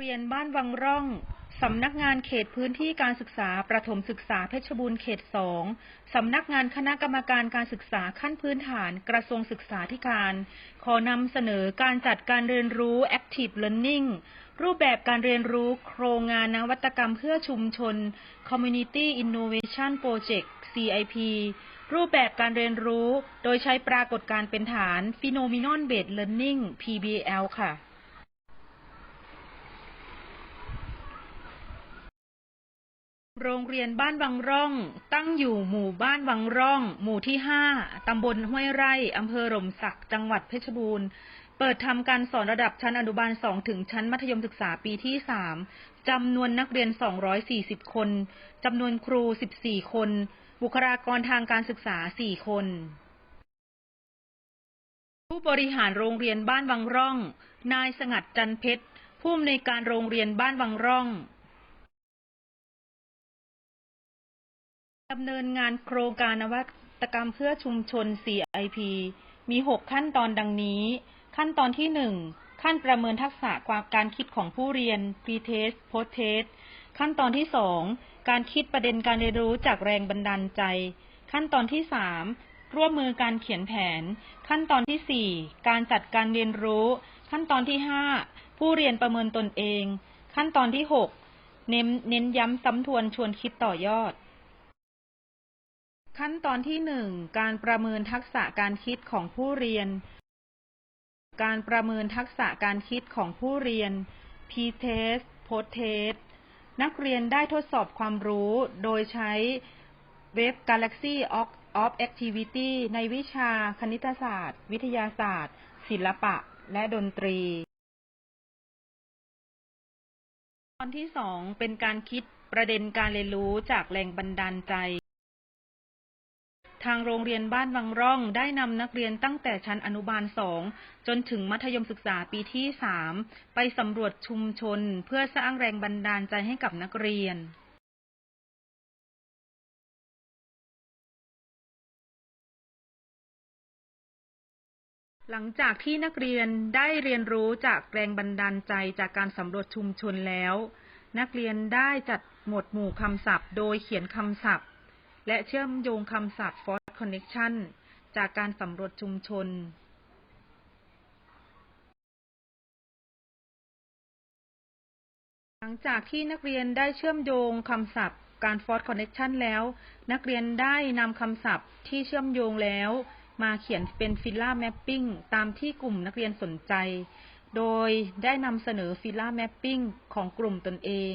เรียนบ้านวังร่อง สำนักงานเขตพื้นที่การศึกษาประถมศึกษาเพชรบูรณ์เขตสองสำนักงานคณะกรรมการการศึกษาขั้นพื้นฐาน กระทรวงศึกษาธิการ ขอนำเสนอการจัดการเรียนรู้ Active Learning รูปแบบการเรียนรู้โครงงานนวัตกรรมเพื่อชุมชน Community Innovation Project CIP รูปแบบการเรียนรู้ โดยใช้ปรากฏการณ์เป็นฐาน Phenomenon Based Learning PBL ค่ะ โรงเรียนบ้านวังร่อง ตั้งอยู่หมู่บ้านวังร่อง หมู่ที่ 5 ตำบลห้วยไร่ อำเภอหล่มสัก จังหวัดเพชรบูรณ์ เปิดทำการสอนระดับชั้นอนุบาล 2 ถึงชั้นมัธยมศึกษาปีที่ 3 จำนวนนักเรียน 240 คน จำนวนครู 14 คน บุคลากรทางการศึกษา 4 คน ผู้บริหารโรงเรียนบ้านวังร่อง นายสงัดจันเพชร ผู้อำนวยการโรงเรียนบ้านวังร่อง ดำเนินงานโครงการนวัตกรรมเพื่อชุมชน CIP มี 6 ขั้นตอนดังนี้ ขั้นตอนที่ 1 ขั้นประเมินทักษะความการคิดของผู้เรียน Pre-test Post-test ขั้นตอนที่ 2 การคิดประเด็นการเรียนรู้จากแรงบันดาลใจ ขั้นตอนที่ 3 ร่วมมือการเขียนแผน ขั้นตอนที่ 4 การจัดการเรียนรู้ ขั้นตอนที่ 5 ผู้เรียนประเมินตนเอง ขั้นตอนที่ 6 เน้นเน้นย้ำซ้ำทวนชวนคิดต่อยอด ขั้นตอนที่หนึ่งการประเมินทักษะการคิดของผู้เรียน การประเมินทักษะการคิดของผู้เรียน P-test Post-test นักเรียนได้ทดสอบความรู้โดยใช้เว็บ Galaxy of Activity ในวิชาคณิตศาสตร์ วิทยาศาสตร์ ศิลปะ และดนตรี ตอนที่สองเป็นการคิดประเด็นการเรียนรู้จากแรงบันดาลใจ ทางโรงเรียนบ้านวังร่องได้นำนักเรียนตั้งแต่ชั้นอนุบาลสองจนถึงมัธยมศึกษาปีที่สามไปสำรวจชุมชน เพื่อสร้างแรงบันดาลใจให้กับนักเรียนหลังจากที่นักเรียนได้เรียนรู้จากแรงบันดาลใจจากการสำรวจชุมชนแล้ว นักเรียนได้จัดหมวดหมู่คำศัพท์ โดยเขียนคำศัพท์ และเชื่อมโยงคำศัพท์ Ford Connection จากการสำรวจชุมชนหลังจากที่นักเรียนได้เชื่อมโยงคำศัพท์การ Ford Connection แล้ว นักเรียนได้นำคำศัพท์ที่เชื่อมโยงแล้ว มาเขียนเป็นฟิลล่าแมปปิ้งตามที่กลุ่มนักเรียนสนใจ โดยได้นำเสนอฟิลล่าแมปปิ้งของกลุ่มตนเอง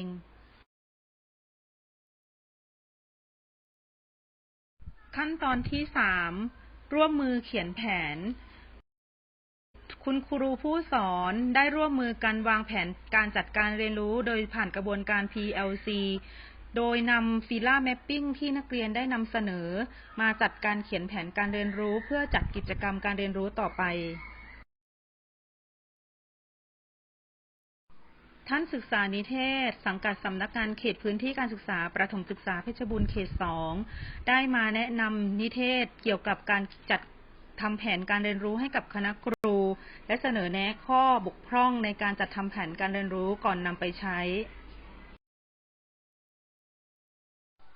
ขั้นตอนที่สามร่วมมือเขียนแผน คุณครูผู้สอนได้ร่วมมือกันวางแผนการจัดการเรียนรู้โดยผ่านกระบวนการ PLC โดยนำฟิล่าแมปปิ้งที่นักเรียนได้นำเสนอ มาจัดการเขียนแผนการเรียนรู้เพื่อจัดกิจกรรมการเรียนรู้ต่อไป ท่านศึกษานิเทศ สังกัดสำนักงานเขตพื้นที่การศึกษาประถมศึกษาเพชรบูรณ์เขตสองได้มาแนะนำนิเทศเกี่ยวกับการจัดทำแผนการเรียนรู้ให้กับคณะครู และเสนอแนะข้อบกพร่องในการจัดทำแผนการเรียนรู้ก่อนนำไปใช้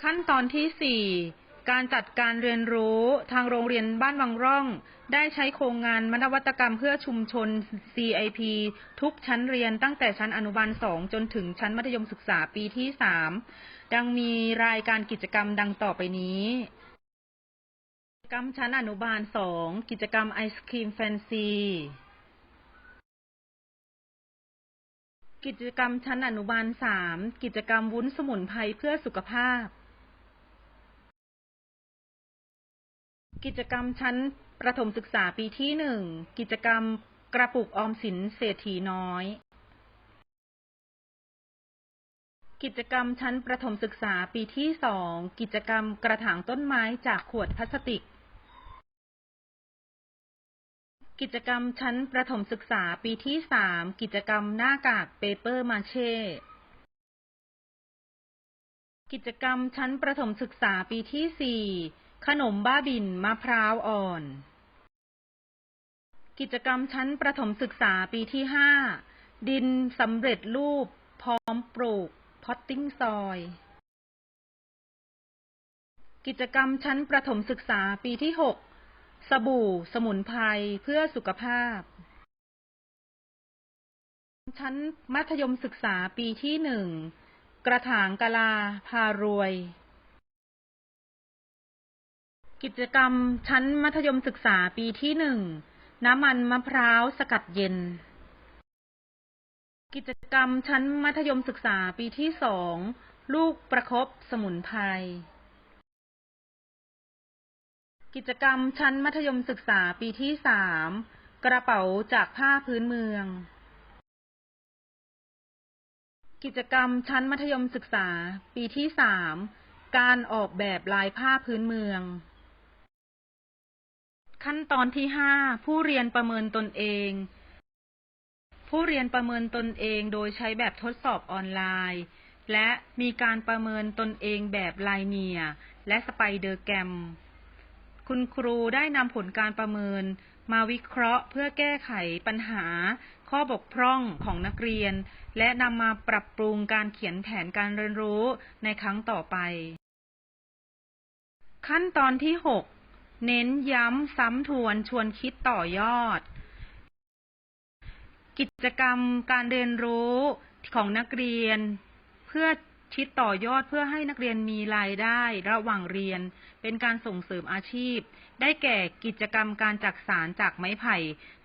ขั้นตอนที่ 4 การจัดการเรียนรู้ทางโรงเรียนบ้านวังร่อง ได้ใช้โครงงานมนวัตกรรมเพื่อชุมชน CIP ทุกชั้นเรียนตั้งแต่ชั้นอนุบาล 2 จนถึงชั้นมัธยมศึกษาปีที่ 3 ดังมีรายการกิจกรรมดังต่อไปนี้กิจกรรมชั้นอนุบาล 2 กิจกรรมไอศครีมแฟนซีกิจกรรมชั้นอนุบาล 3 กิจกรรมวุ้นสมุนไพรเพื่อสุขภาพ กิจกรรมชั้นประถมศึกษาปีที่1กิจกรรมกระปุกออมสินเศรษฐีน้อย กิจกรรมชั้นประถมศึกษาปีที่2กิจกรรมกระถางต้นไม้จากขวดพลาสติก กิจกรรมชั้นประถมศึกษาปีที่3กิจกรรมหน้ากากเปเปอร์มาเช่ กิจกรรมชั้นประถมศึกษาปีที่4 ขนมบ้าบินมะพร้าวอ่อน กิจกรรมชั้นประถมศึกษาปีที่5ดินสำเร็จรูป พร้อมปลูก พอตติ้งซอย กิจกรรมชั้นประถมศึกษาปีที่6สบู่ สมุนไพรเพื่อสุขภาพ ชั้นมัธยมศึกษาปีที่หนึ่ง กระถางกะลา พารวย กิจกรรมชั้นมัธยมศึกษาปีที่หนึ่ง น้ำมันมะพร้าวสกัดเย็น กิจกรรมชั้นมัธยมศึกษาปีที่สอง ลูกประคบสมุนไพร กิจกรรมชั้นมัธยมศึกษาปีที่สาม กระเป๋าจากผ้าพื้นเมือง กิจกรรมชั้นมัธยมศึกษาปีที่สามการออกแบบลายผ้าพื้นเมือง ขั้นตอนที่ห้าผู้เรียนประเมินตนเอง ผู้เรียนประเมินตนเองโดยใช้แบบทดสอบออนไลน์ และมีการประเมินตนเองแบบไลเนียและสไปเดอร์แกรม คุณครูได้นำผลการประเมินมาวิเคราะห์เพื่อแก้ไขปัญหา ข้อบกพร่องของนักเรียน และนำมาปรับปรุงการเขียนแผนการเรียนรู้ในครั้งต่อไป ขั้นตอนที่ 6 เน้นย้ำซ้ำทวนชวนคิดต่อยอด กิจกรรมการเรียนรู้ของนักเรียน เพื่อคิดต่อยอดเพื่อให้นักเรียนมีรายได้ระหว่างเรียน เป็นการส่งเสริมอาชีพ ได้แก่กิจกรรมการจักสารจากไม้ไผ่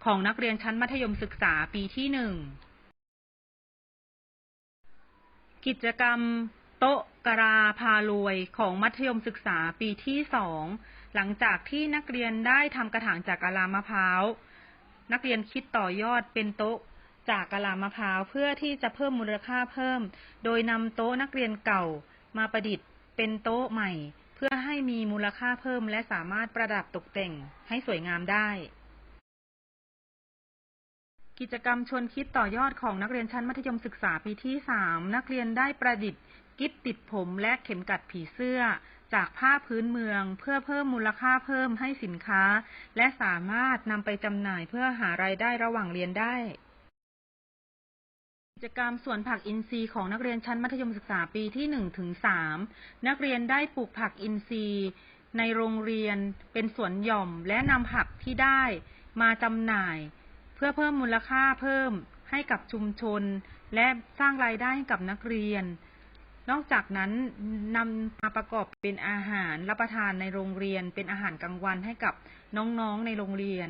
ของนักเรียนชั้นมัธยมศึกษาปีที่หนึ่งกิจกรรมโต๊ะกราพารวยของมัธยมศึกษาปีที่สอง หลังจากที่นักเรียนได้ทำกระถางจากกะลามะพร้าว นักเรียนคิดต่อยอดเป็นโต๊ะจากกะลามะพร้าวเพื่อที่จะเพิ่มมูลค่าเพิ่ม โดยนำโต๊ะนักเรียนเก่ามาประดิษฐ์เป็นโต๊ะใหม่ เพื่อให้มีมูลค่าเพิ่มและสามารถประดับตกแต่งให้สวยงามได้ กิจกรรมชวนคิดต่อยอดของนักเรียนชั้นมัธยมศึกษาปีที่ 3 นักเรียนได้ประดิษฐ์ กิ๊บติดผมและเข็มกัดผีเสื้อ จากผ้าพื้นเมืองเพื่อเพิ่มมูลค่าเพิ่มให้สินค้า และสามารถนำไปจำหน่ายเพื่อหารายได้ระหว่างเรียนได้กิจกรรมสวนผักอินทรีย์ของนักเรียนชั้นมัธยมศึกษาปีที่1ถึง3นักเรียนได้ปลูกผักอินทรีย์ ในโรงเรียนเป็นสวนหย่อมและนำผักที่ได้มาจำหน่าย เพื่อเพิ่มมูลค่าเพิ่มให้กับชุมชน และสร้างรายได้ให้กับนักเรียน นอกจากนั้นนำมาประกอบเป็นอาหารรับประทานในโรงเรียน เป็นอาหารกลางวันให้กับน้องๆในโรงเรียน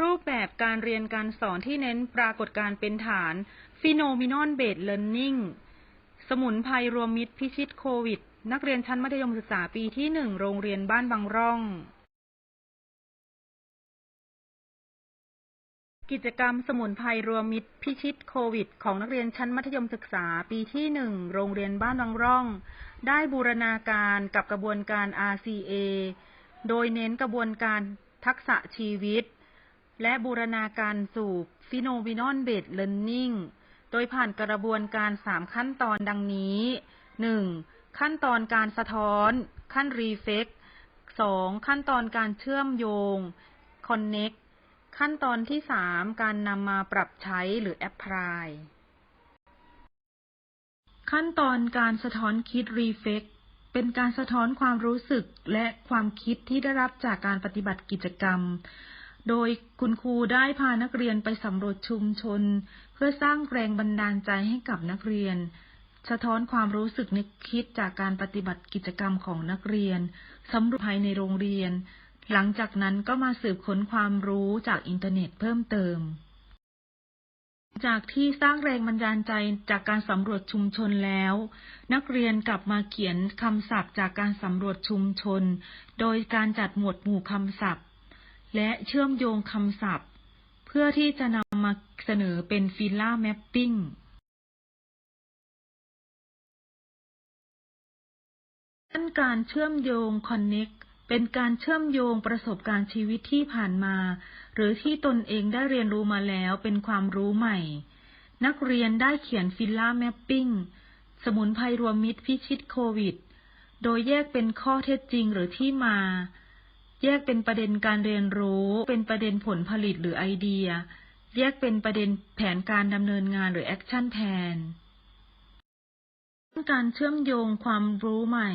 รูปแบบการเรียนการสอนที่เน้นปรากฏการเป็นฐาน Phenomenon Based Learning สมุนไพรรวมมิตรพิชิตโควิด นักเรียนชั้นมัธยมศึกษาปีที่หนึ่งโรงเรียนบ้านบางร่อง กิจกรรมสมุนไพรรวมมิตรพิชิตโควิด ของนักเรียนชั้นมัธยมศึกษาปีที่หนึ่งโรงเรียนบ้านบางร่อง ได้บูรณาการกับกระบวนการ RCA โดยเน้นกระบวนการทักษะชีวิต และบูรณาการสู่ Phenomenon Based Learning โดยผ่านกระบวนการ3ขั้นตอนดังนี้ 1. ขั้นตอนการสะท้อน ขั้น Reflect 2. ขั้นตอนการเชื่อมโยง Connect ขั้นตอนที่3การนำมาปรับใช้หรือ Apply ขั้นตอนการสะท้อนคิด Reflect เป็นการสะท้อนความรู้สึกและความคิดที่ได้รับจากการปฏิบัติกิจกรรม โดยคุณครูได้พานักเรียนไปสำรวจชุมชน เพื่อสร้างแรงบันดาลใจให้กับนักเรียน สะท้อนความรู้สึกนึกคิดจากการปฏิบัติกิจกรรมของนักเรียนสำรวจภายในโรงเรียน หลังจากนั้นก็มาสืบค้นความรู้จากอินเทอร์เน็ตเพิ่มเติม จากที่สร้างแรงบันดาลใจจากการสำรวจชุมชนแล้ว นักเรียนกลับมาเขียนคำศัพท์จากการสำรวจชุมชน โดยการจัดหมวดหมู่คำศัพท์ และเชื่อมโยงคำศัพท์ เพื่อที่จะนำมาเสนอเป็นฟิลล่าแมปปิ้งขั้นการเชื่อมโยง Connect เป็นการเชื่อมโยงประสบการณ์ชีวิตที่ผ่านมา หรือที่ตนเองได้เรียนรู้มาแล้วเป็นความรู้ใหม่ นักเรียนได้เขียนฟิลล่าแมปปิ้งสมุนไพรรวมมิตรพิชิตโควิด โดยแยกเป็นข้อเท็จจริงหรือที่มา แยกเป็นประเด็นการเรียนรู้ เป็นประเด็นผลผลิตหรือไอเดีย แยกเป็นประเด็นแผนการดำเนินงานหรือแอคชั่นแทนการเชื่อมโยงความรู้ใหม่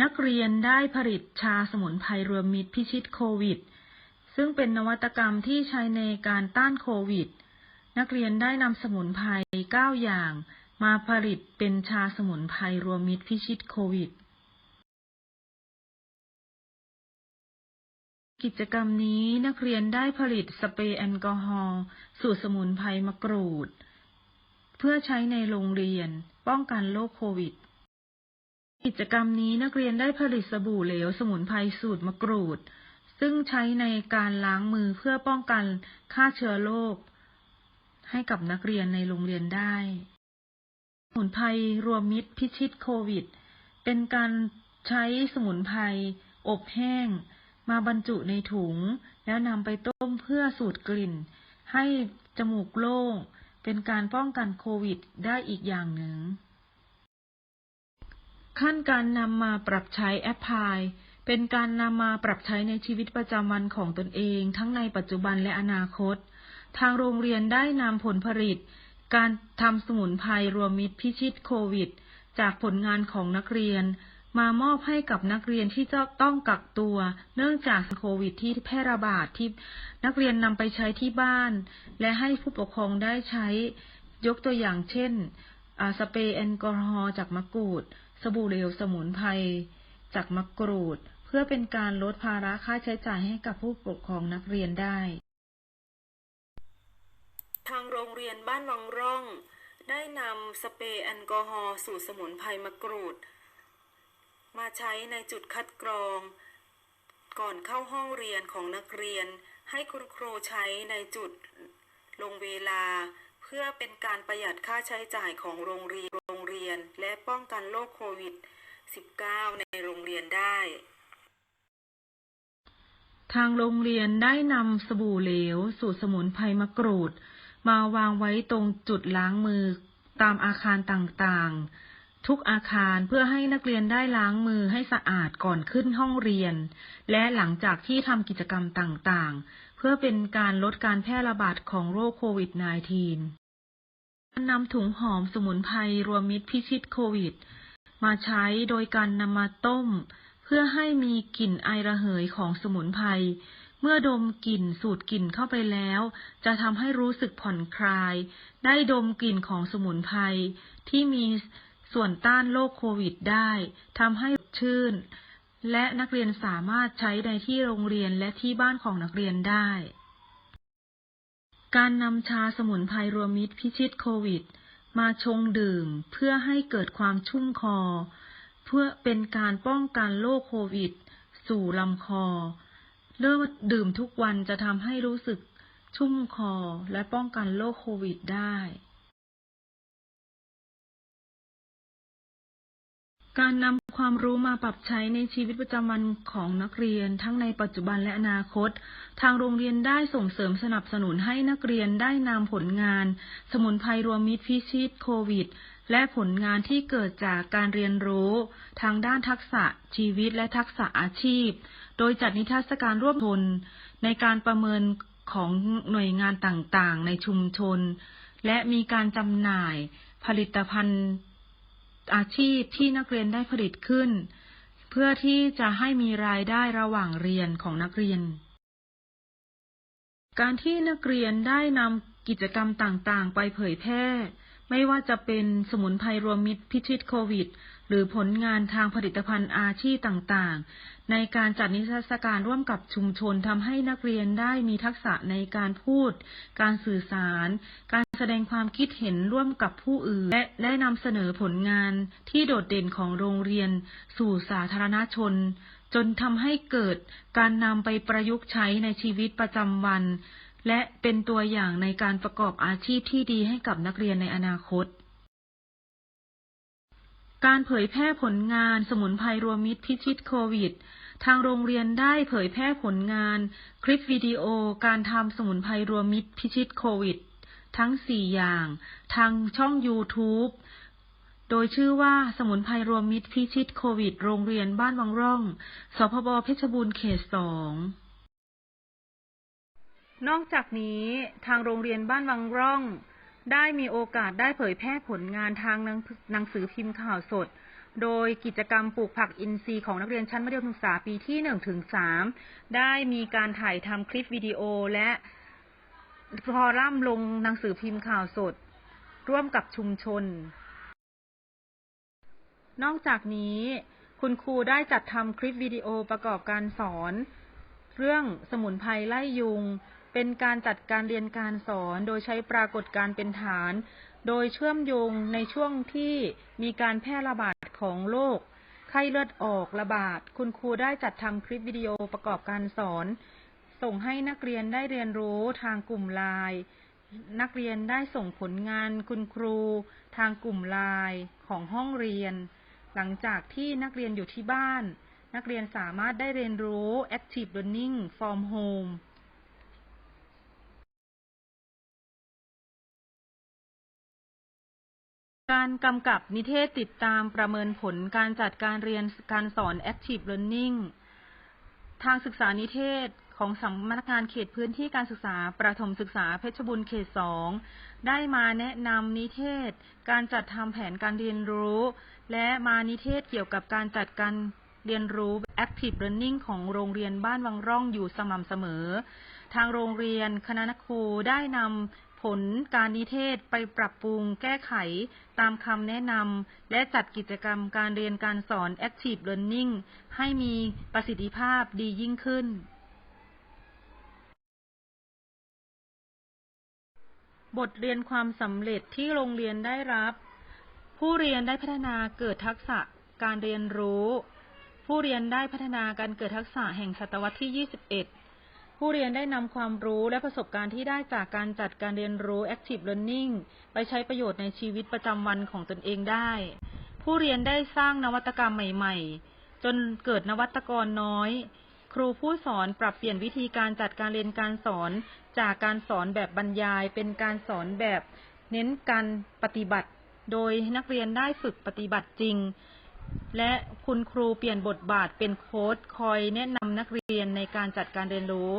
นักเรียนได้ผลิตชาสมุนไพรรวมมิตรพิชิตโควิด ซึ่งเป็นนวัตกรรมที่ใช้ในการต้านโควิด นักเรียนได้นำสมุนไพร 9 อย่าง มาผลิตเป็นชาสมุนไพรรวมมิตรพิชิตโควิด กิจกรรมนี้นักเรียนได้ผลิตสเปรย์แอลกอฮอล์สูตรสมุนไพรมะกรูด เพื่อใช้ในโรงเรียนป้องกันโรคโควิด กิจกรรมนี้นักเรียนได้ผลิตสบู่เหลวสมุนไพรสูตรมะกรูด ซึ่งใช้ในการล้างมือเพื่อป้องกันฆ่าเชื้อโรคให้กับนักเรียนในโรงเรียนได้ สมุนไพรรวมมิตรพิชิตโควิด เป็นการใช้สมุนไพรอบแห้ง มาบรรจุในถุง แล้วนำไปต้มเพื่อสูดกลิ่น ให้จมูกโล่ง เป็นการป้องกันโควิดได้อีกอย่างหนึ่ง ขั้นการนำมาปรับใช้แอปพลายเป็นการนำมาปรับใช้ในชีวิตประจำวันของตนเอง ทั้งในปัจจุบันและอนาคต ทางโรงเรียนได้นำผลผลิต การทำสมุนไพรรวมมิตรพิชิตโควิด จากผลงานของนักเรียน มามอบให้กับนักเรียนที่จะต้องกักตัว เนื่องจากโควิดที่แพร่ระบาดที่นักเรียนนำไปใช้ที่บ้าน และให้ผู้ปกครองได้ใช้ยกตัวอย่างเช่นสเปรย์แอลกอฮอล์จากมะกรูด สบู่เหลวสมุนไพรจากมะกรูด เพื่อเป็นการลดภาระค่าใช้จ่ายให้กับผู้ปกครองนักเรียนได้ ทางโรงเรียนบ้านวังร่อง ได้นำสเปรย์แอลกอฮอล์สูตรสมุนไพรมะกรูด มาใช้ในจุดคัดกรอง ก่อนเข้าห้องเรียนของนักเรียน ให้คุณครูใช้ในจุดลงเวลา เพื่อเป็นการประหยัดค่าใช้จ่ายของโรงเรียน รงเรียนและป้องกันโรคโควิด -19 ในโรงเรียนได้ ทางโรงเรียนได้นำสบู่เหลว สูตรสมุนไพรมะกรูด มาวางไว้ตรงจุดล้างมือตามอาคารต่างๆ ทุกอาคารเพื่อให้นักเรียนได้ล้างมือให้สะอาดก่อนขึ้นห้องเรียน และหลังจากที่ทำกิจกรรมต่างๆ เพื่อเป็นการลดการแพร่ระบาดของโรคโควิด -19 การนำถุงหอมสมุนไพรรวมมิตรพิชิตโควิด มาใช้โดยการนำมาต้ม เพื่อให้มีกลิ่นไอระเหยของสมุนไพรเมื่อดมกลิ่นสูดกลิ่นเข้าไปแล้ว จะทำให้รู้สึกผ่อนคลาย ได้ดมกลิ่นของสมุนไพรที่มีส่วนต้านโรคโควิดได้ทำให้ชื่น และนักเรียนสามารถใช้ในที่โรงเรียนและที่บ้านของนักเรียนได้ การนำชาสมุนไพรรวมมิตรพิชิตโควิด มาชงดื่มเพื่อให้เกิดความชุ่มคอ เพื่อเป็นการป้องกันโรคโควิด สู่ลำคอเริ่มดื่มทุกวันจะทำให้รู้สึกชุ่มคอและป้องกันโรคโควิดได้ การนำ ความรู้มาปรับใช้ในชีวิตประจำวันของนักเรียน ทั้งในปัจจุบันและอนาคต ทางโรงเรียนได้ส่งเสริมสนับสนุนให้นักเรียนได้นำผลงาน สมุนไพรรวมมิตรพิชิตโควิด และผลงานที่เกิดจากการเรียนรู้ ทางด้านทักษะชีวิตและทักษะอาชีพ โดยจัดนิทรรศการร่วมทุนในการประเมินของหน่วยงานต่างๆ ในชุมชน และมีการจำหน่ายผลิตภัณฑ์ อาชีพที่นักเรียนได้ผลิตขึ้น เพื่อที่จะให้มีรายได้ระหว่างเรียนของนักเรียน การที่นักเรียนได้นำกิจกรรมต่างๆ ไปเผยแพร่ ไม่ว่าจะเป็นสมุนไพรรวมมิตรพิชิตโควิด หรือผลงานทางผลิตภัณฑ์อาชีพต่างๆ ในการจัดนิทรรศการร่วมกับชุมชนทำให้นักเรียนได้มีทักษะในการพูด การสื่อสาร การแสดงความคิดเห็นร่วมกับผู้อื่น และได้นำเสนอผลงานที่โดดเด่นของโรงเรียน สู่สาธารณชน จนทำให้เกิดการนำไปประยุกต์ใช้ในชีวิตประจำวัน และเป็นตัวอย่างในการประกอบอาชีพที่ดีให้กับนักเรียนในอนาคต การเผยแพร่ผลงานสมุนไพรรวมมิตรพิชิตโควิด ทางโรงเรียนได้เผยแพร่ผลงาน คลิปวิดีโอการทำสมุนไพรรวมมิตรพิชิตโควิด ทั้ง 4 อย่าง ทางช่อง YouTube โดยชื่อว่าสมุนไพรรวมมิตรพิชิตโควิด โรงเรียนบ้านวังร่อง สพบเพชรบูรณ์เขตสอง นอกจากนี้ทางโรงเรียนบ้านวังร่อง ได้มีโอกาสได้เผยแพร่ผลงานทางหนังหนังสือพิมพ์ข่าวสด โดยกิจกรรมปลูกผักอินทรีย์ของนักเรียนชั้นมัธยมศึกษาปีที่1ถึง3ได้มีการถ่ายทำคลิปวิดีโอและคอลัมน์ลงหนังสือพิมพ์ข่าวสด ร่วมกับชุมชน นอกจากนี้ คุณครูได้จัดทำคลิปวิดีโอประกอบการสอน เรื่องสมุนไพรไล่ยุง เป็นการจัดการเรียนการสอนโดยใช้ปรากฏการณ์เป็นฐาน โดยเชื่อมโยงในช่วงที่มีการแพร่ระบาดของโรคไข้เลือดออกระบาด คุณครูได้จัดทำคลิปวิดีโอประกอบการสอน ส่งให้นักเรียนได้เรียนรู้ทางกลุ่มไลน์นักเรียนได้ส่งผลงานคุณครูทางกลุ่มไลน์ของห้องเรียน หลังจากที่นักเรียนอยู่ที่บ้าน นักเรียนสามารถได้เรียนรู้ Active Learning from Home การกำกับนิเทศติดตามประเมินผลการจัดการเรียนการสอน Active Learning ทางศึกษานิเทศของสำนักงานเขตพื้นที่การศึกษาประถมศึกษาเพชรบูรณ์เขตสองได้มาแนะนำนิเทศ การจัดทำแผนการเรียนรู้ และมานิเทศเกี่ยวกับการจัดการเรียนรู้ Active Learning ของโรงเรียนบ้านวังร่องอยู่สม่ำเสมอ ทางโรงเรียนคณะครูได้นำ ผลการนิเทศไปปรับปรุงแก้ไขตามคำแนะนำ และจัดกิจกรรมการเรียนการสอน Active Learning ให้มีประสิทธิภาพดียิ่งขึ้น บทเรียนความสำเร็จที่โรงเรียนได้รับ ผู้เรียนได้พัฒนาเกิดทักษะการเรียนรู้ ผู้เรียนได้พัฒนาการเกิดทักษะแห่งศตวรรษที่ 21 ผู้เรียนได้นำความรู้และประสบการณ์ที่ได้จากการจัดการเรียนรู้ Active Learning ไปใช้ประโยชน์ในชีวิตประจำวันของตนเองได้ ผู้เรียนได้สร้างนวัตกรรมใหม่ ๆ จนเกิดนวัตกรน้อย ครูผู้สอนปรับเปลี่ยนวิธีการจัดการเรียนการสอน จากการสอนแบบบรรยาย เป็นการสอนแบบเน้นการปฏิบัติ โดยนักเรียนได้ฝึกปฏิบัติจริง และคุณครูเปลี่ยนบทบาทเป็นโค้ชคอยแนะนำนักเรียนในการจัดการเรียนรู้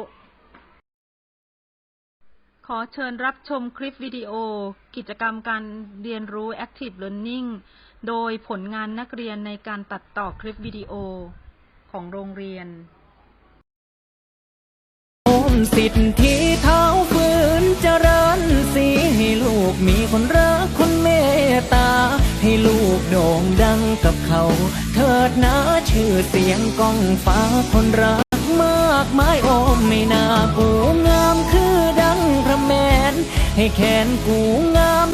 ขอเชิญรับชมคลิปวิดีโอ กิจกรรมการเรียนรู้ Active Learning โดยผลงานนักเรียนในการตัดต่อคลิปวิดีโอของโรงเรียนโอมสิทธิเท้าฝืนเจริญสีให้ลูกมีคนรักคนเมตา ให้ลูกโด่งดังกับเขา เถิดนะชื่อเสียงก้องฟ้าคนรักมากมายโอมไม่น่ากูงามคือดังพระแมน ให้แขนกูงาม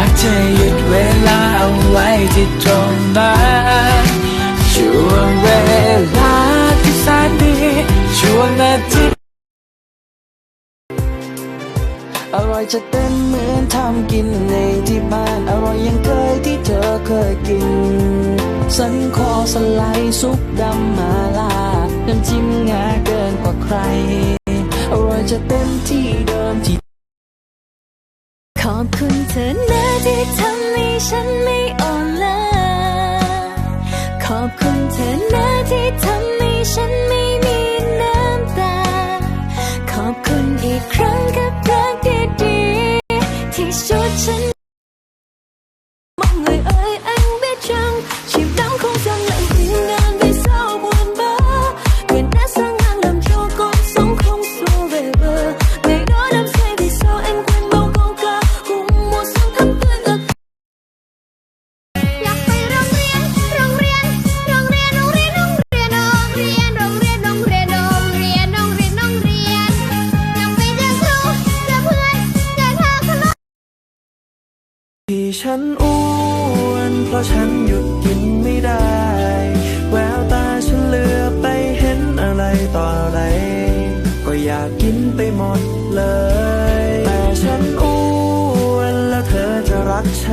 ากจะหยุดเวลาเอาไว้ที่ตรงนั้นช่วงเวลาที่แสนดีช่วงนาทีอร่อยจะเต้นเหมือนทำกินในที่บ้าน อร่อยยังเคยที่เธอเคยกิน สันคอสไลด์ซุปดำมาลาน้ำจิ้มงาเกินกว่าใคร อร่อยจะเต็มที่เดิมที่ ขอบคุณเธอนะที่ทำให้ฉันไม่อ่อนล้าขอบคุณเธอนะที่ทำให้ฉันไม่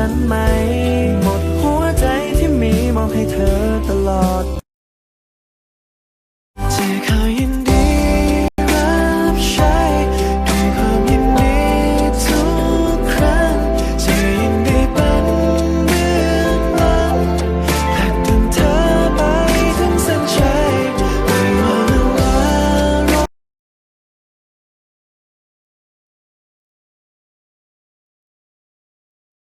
ฉันไหม